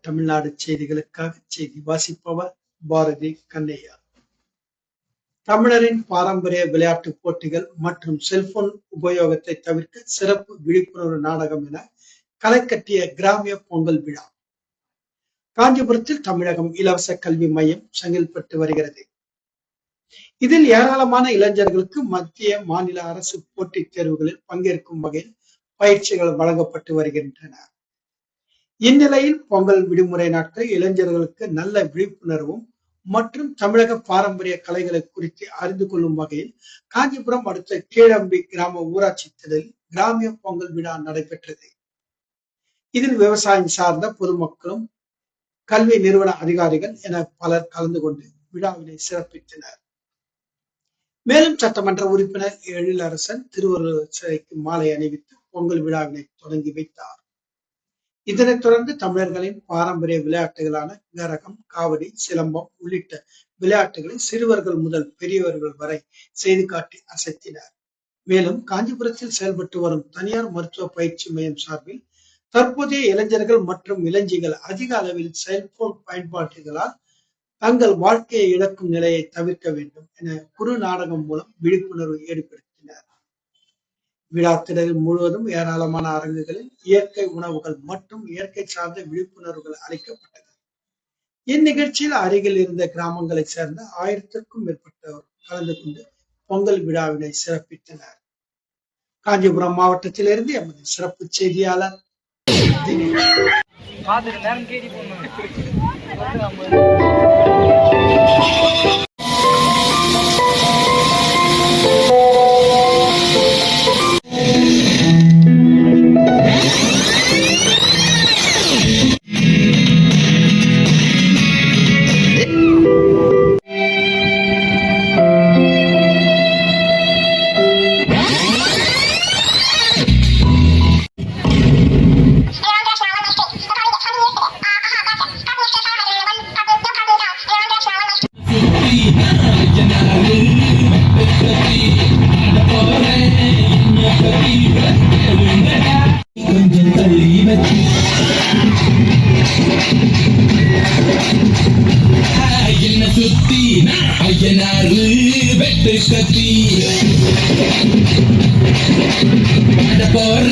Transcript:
தமிழ்நாடு செய்திகளுக்காக செய்தி வாசிப்பவர் பாரதி கண்ணையா. தமிழரின் பாரம்பரிய விளையாட்டு போட்டிகள் மற்றும் செல்போன் உபயோகத்தை தவிர்க்க சிறப்பு விழிப்புணர்வு நாடகம் என கலைக்கட்டிய கிராமிய பொங்கல் விழா. காஞ்சிபுரத்தில் தமிழகம் இலவச கல்வி மையம் செயல்பட்டு வருகிறது. இதில் ஏராளமான இளைஞர்களுக்கு மத்திய மாநில அரசு போட்டித் தேர்வுகளில் பங்கேற்கும் வகையில் பயிற்சிகள் வழங்கப்பட்டு வருகின்றன. இந்நிலையில் பொங்கல் விடுமுறை நாட்கள் இளைஞர்களுக்கு நல்ல விழிப்புணர்வும் மற்றும் தமிழக பாரம்பரிய கலைகளை குறித்து அறிந்து கொள்ளும் வகையில் காஞ்சிபுரம் அடுத்த கீழம்பி கிராம ஊராட்சி திடலில் கிராமிய பொங்கல் விழா நடைபெற்றது. இதில் விவசாயம் சார்ந்த பொதுமக்களும் கல்வி நிறுவன அதிகாரிகள் என பலர் கலந்து கொண்டு விழாவினை சிறப்பித்தனர். மேலும் சட்டமன்ற உறுப்பினர் எழிலரசன் திருவள்ளுவர் சிலைக்கு மாலை அணிவித்து பொங்கல் விழாவினை தொடங்கி வைத்தார். இதனைத் தொடர்ந்து தமிழர்களின் பாரம்பரிய விளையாட்டுகளான கரகம் காவடி சிலம்பம் உள்ளிட்ட விளையாட்டுகளை சிறுவர்கள் முதல் பெரியவர்கள் வரை செய்து காட்டி அசைத்தினர். மேலும் காஞ்சிபுரத்தில் செயல்பட்டு வரும் தனியார் மருத்துவ பயிற்சி மையம் சார்பில் தற்போதைய இளைஞர்கள் மற்றும் இளைஞிகள் அதிக அளவில் செல்போன் பயன்பாட்டுகளால் தங்கள் வாழ்க்கையை இழக்கும் நிலையை தவிர்க்க வேண்டும் என குறு நாடகம் மூலம் விழிப்புணர்வு ஏற்படுத்தி விழா திடல் முழுவதும் ஏராளமான அரங்குகளில் இயற்கை உணவுகள் மற்றும் இயற்கை சார்ந்த விழிப்புணர்வுகள் அளிக்கப்பட்டது. இந்நிகழ்ச்சியில் அருகில் இருந்த கிராமங்களைச் சேர்ந்த ஆயிரத்திற்கும் மேற்பட்டோர் கலந்து கொண்டு பொங்கல் விழாவினை சிறப்பித்தனர். காஞ்சிபுரம் மாவட்டத்திலிருந்து எமது சிறப்பு செய்தியாளர் தினேஷ் நேரம் கேடி போடணும் கொஞ்சம் தள்ளி வச்சு என்ன சுத்தி ஐயனாறு வெட்டு கத்தி அட போற